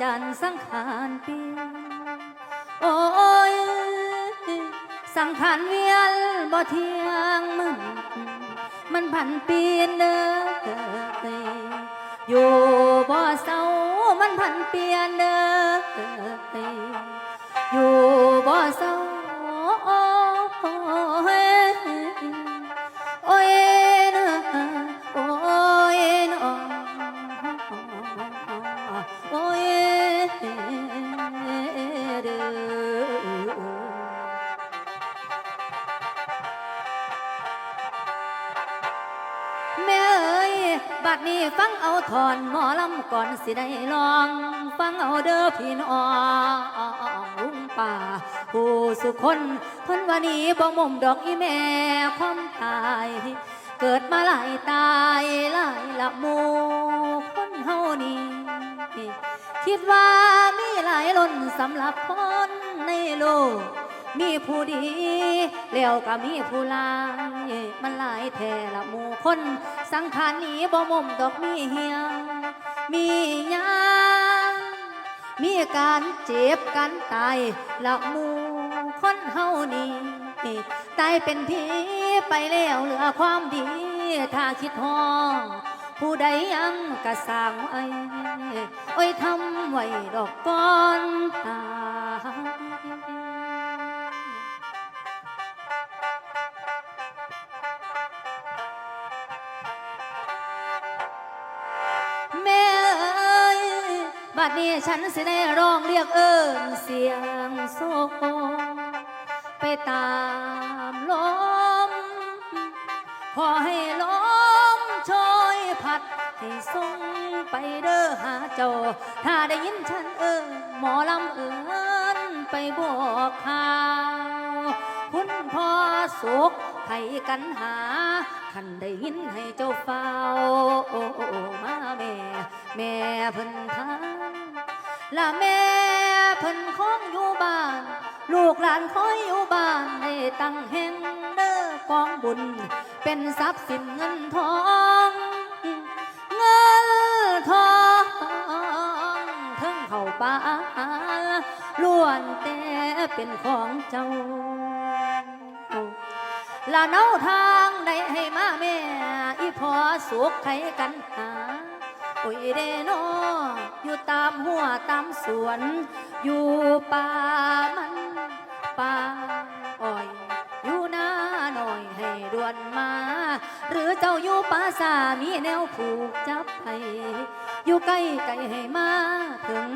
จันสังขารเปลี่ยนโอ้ย สังขารเวียนบ่เที่ยงมึนมันผันเปลี่ยนเด้ออยู่บ่เศร้า มันพันเปลี่ยนเด้ออยู่บ่เศร้า ลำก่อนสิได้ลอง ฟังเอาเด้อพี่น้องลุงป่า ผู้สุคนเพิ่นว่านี้บ่มุมดอกอีแม่ความตาย เกิดมาหลายตายหลายละมูคนเฮานี่คิดว่ามีหลายล้นสำหรับคนในโลก มีผู้ดี แล้วก็มีผู้ลายมันหลายแท่ละหมู่คน สังขารนี้บ่มุมดอกมีเหี่ยว มียังมีการเจ็บกันตายละหมู่คนเฮานี่ตายเป็นผีไปแล้วเหลือความดี ถ้าคิดฮอดผู้ใดยังกระสางไว้โอ้ยทำไว้ดอกก้อนตา บัดนี้ฉันสิได้ร้องเรียกเอิ้นเสียงโซไปตามลม ขอให้ลมช่วยพัด ให้ส่งไปเด้อหาเจ้า ถ้าได้ยินฉันเอิ้นหมอลำเอิ้นไปบอกข่าวคุณพ่อสุขให้กันหาคันได้ยินให้เจ้าเฝ้า โอ้มาแม่ แม่พิ่นทา ละแม่เพิ่นคงอยู่บ้าน ลูกหลานคอยอยู่บ้านให้ตั้งแห่งเด้อกองบุญ เป็นทรัพย์สินเงินทอง เงินทองเทั้งเข้าป่าล้วนแต่เป็นของเจ้าละเนาทางได้ให้มาแม่อีพอสุขไขกันหา โอ้ยเดโนอยู่ตามหัวตามสวน อยู่ป่ามันป่าอ้อยอยู่หน้าหน่อยให้ด่วนมา หรือเจ้าอยู่ป่าสามีแนวผูกจับให้อยู่ใกล้ไกลให้มาถึง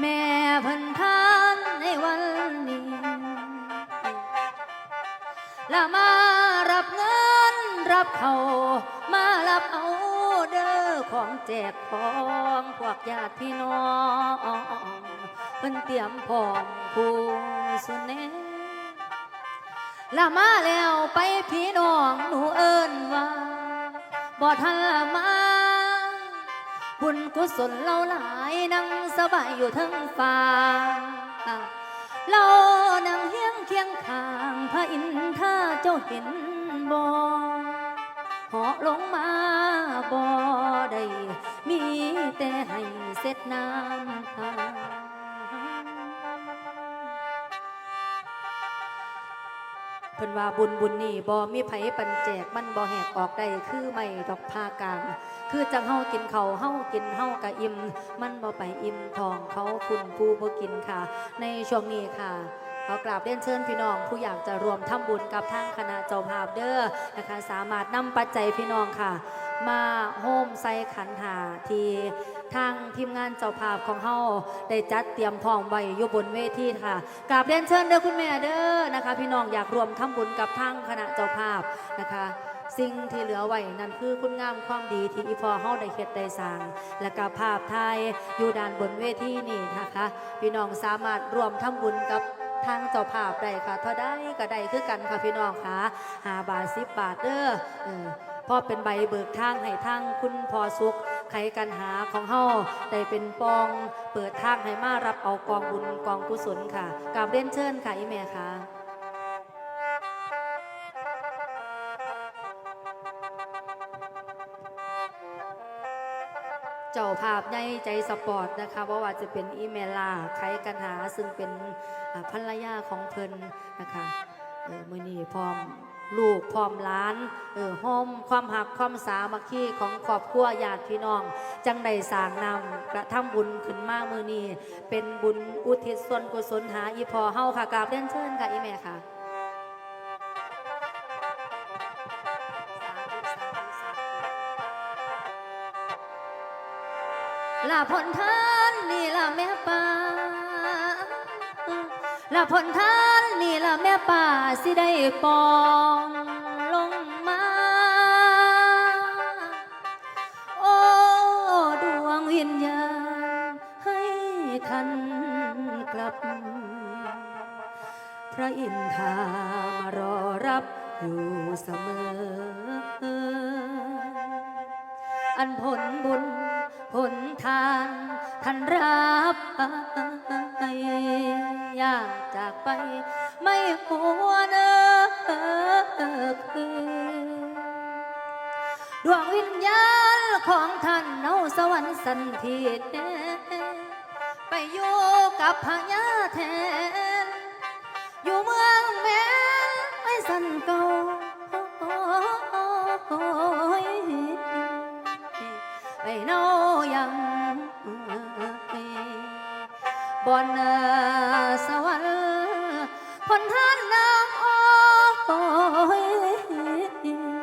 แม่เพิ่นทานในวันนี้ละมารับเงินรับเขามารับเอา ของแจกของพวกญาติพี่น้องเพิ่นเตรียมพร้อมผู้สุนเนละมาแล้วไปพี่น้องหนูเอิ้นว่าบ่ทันละมาบุญกุศลเราหลายนั่งสบายอยู่ทั้งฟ้าเรานั่งเฮียงเคียงข้างพระอินทราเจ้าเห็นบ่ เหาะลงมาบ่ได้มีแต่ให้เสร็จน้ำตาเพิ่นว่าบุญบุญนี่บ่มีไผปันแจกมันบ่แหกออกได้คือไม่ดอกพากลางคือจังเฮากินเขาเฮากินเฮากะอิ่ม มันบ่ไปอิ่มทองเขาคุณผู้บ่กินค่ะ ในช่วงนี้ค่ะ ขอกราบเรียนเชิญพี่น้อง ผู้อยากจะรวมทำบุญกับทางคณะเจ้าภาพเด้อนะคะ สามารถนำปัจจัยพี่น้องค่ะ มาโฮมใส่ขันหาทีทางทีมงานเจ้าภาพของเฮาได้จัดเตรียมพร้อมไว้อยู่บนเวทีค่ะกราบเรียนเชิญเด้อคุณแม่เด้อนะคะ พี่น้องอยากรวมทำบุญกับทางคณะเจ้าภาพนะคะสิ่งที่เหลือไว้นั่นคือคุณงามความดีที่อีพอเฮาได้เฮ็ดได้สร้าง และก็ภาพถ่ายอยู่ด้านบนเวทีนี่นะคะ พี่น้องสามารถร่วมทำบุญกับ ทางเจ้าภาพได้ค่ะเท่าได้ก็ได้คือกันค่ะพี่น้องค่ะหาบาทสิบบาทเด้อเออพอเป็นใบเบิกทางให้ทางคุณพอสุขไขกันหาของเฮาได้เป็นปอง เปิดทางให้มารับเอากองบุญกองกุศลค่ะกราบเรียนเชิญค่ะอีแม่ค่ะ ภาพใหญ่ใจสปอร์ตนะคะว่าว่าจะเป็นอีเมลาไขกันหาซึ่งเป็นภรรยาของเพิ่นนะคะเออมือนี้พร้อมลูกพร้อมหล้านเออห้อมความหักความสามัคคีของครอบครัวญาติพี่น้อง จังได้สางนำกระทำบุญขึ้นมามือนี้เป็นบุญอุทิศส่วนกุศลหาอีพอเฮาค่ะกราบเรียนเชิญค่ะอีแม่ค่ะ ลาผลทานนี่ละแม่ป่าลาผลทานนี่ละแม่ป่าสิได้ปองลงมา โอ้ดวงวิญญาณให้ท่านกลับ พระอินทรามารอรับอยู่เสมอ อันผลบุญ ผลทานท่านรับไปอยากจากไป ไม่หัวเนอคือดวงวิญญาณของท่านเอาสวรรค์สันทิดไปอยู่กับพญาแทน อยู่เมืองแม่ไอ้สันเก่า ปอนสวรรค์คนท่านนางอ้อย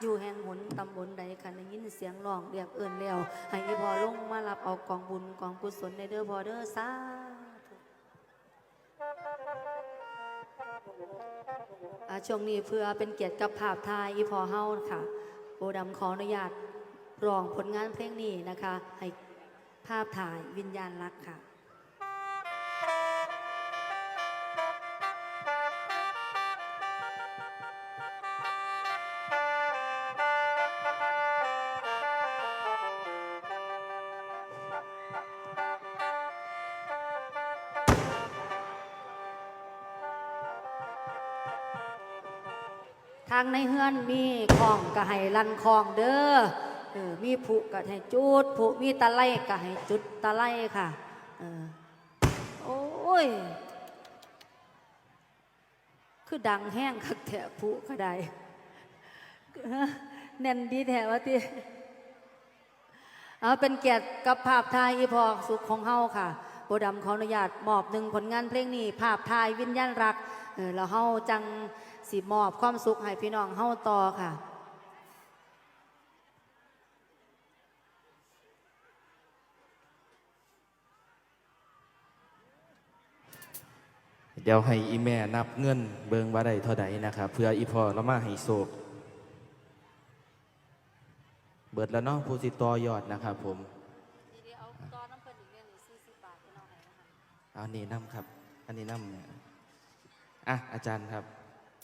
อยู่แห่งหนตำบลใดคันได้ยินเสียงร้องเรียกเอิ้นแล้วให้อีพอลงมารับเอากองบุญกองกุศลในเด้อพอเด้อสาธุอ่าช่วงนี้เพื่อเป็นเกียรติกับภาพทายอีพอเฮาค่ะโบดำขออนุญาตร้องผลงานเพลงนี้นะคะ ให้ภาพถ่ายวิญญาณรักค่ะางในเฮือนมีของก็ให้ลันของเด้อเออมีผุก็ให้จุดผุมีตะไลก็ให้จุดตะไลค่ะเออโอ้ย คือดังแห้งคักแถะผุก็ได้แน่นดีแถะวะติเอาเป็นเกียรติกับภาพถ่ายอีพอสุขของเฮาค่ะโบดำขออนุญาตมอบหนึ่งผลงานเพลงนี้ ภาพถ่ายวิญญาณรักเออแล้วเฮาจัง สิมอบความสุขให้พี่น้องเฮาต่อค่ะเดี๋ยวให้อีแม่นับเงินเบิงว่าได้เท่าใดนะครับเพื่ออีพ่อแล้วมาให้โศกเบิดแล้วเนาะผู้สิต่อยอดนะครับผมเอาอันนี้นํครับ อันนี้นํเนี่ยอะอาจารย์ครับ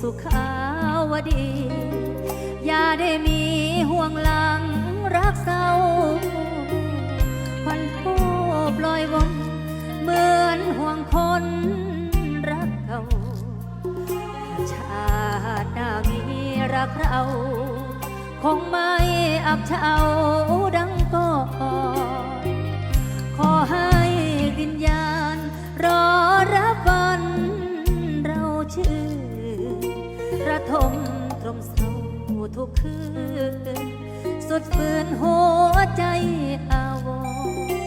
สุขาวดี อย่าได้มีห่วงหลังรักเศร้าควันทูปลอยวนเหมือนห่วงคนรักเก่าชาติหน้ามีรักเรา คงไม่อับเฉา ทุกคืน สุดฝืนหัวใจอาวรณ์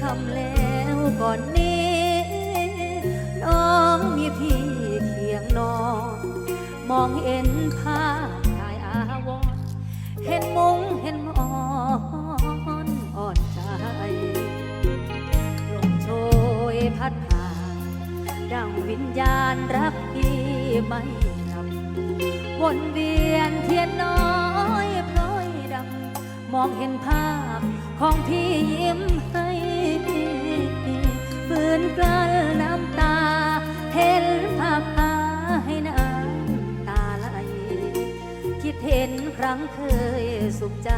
คำแล้วก่อนนี้ น้องมีพี่เคียงนอน มองเห็นภาพถ่ายอาวรเห็นมุงเห็นมอนอ่อนใจลมโชยพัดผ่านดังวิญญาณรักพี่ไม่รับ วนเวียนเทียนน้อยพลอยดำ มองเห็นภาพของพี่ยิ้มให้ฝืนกลั้นน้ำตา เห็นภาพพาให้น้ำตาไหล คิดเห็นครั้งเคยสุขใจ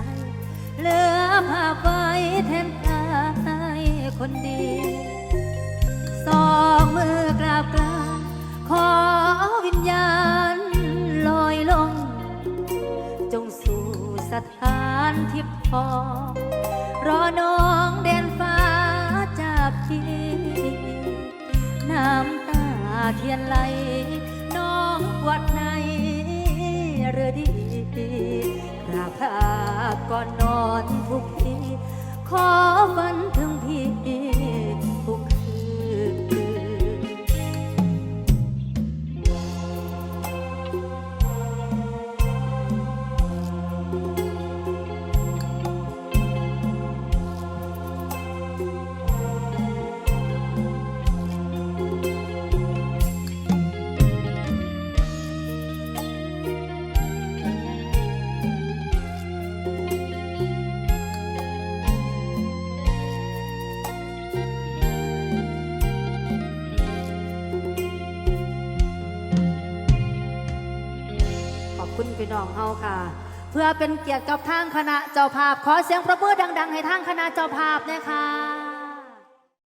เหลือภาพไว้แทนกาคนดีสองมือกราบกรานขอวิญญาณ ถานที่พอ รอน้องเด่นฟ้าจากพี่น้ำตาเทียนไหล น้องวัดในเรือดีกราบพาก่อนนอนทุกทีขอฝันถึงพี่ น้องเฮาค่ะ เพื่อเป็นเกียรติกับทางคณะเจ้าภาพ ขอเสียงประมือดัง ๆ ให้ทางคณะเจ้าภาพนะคะ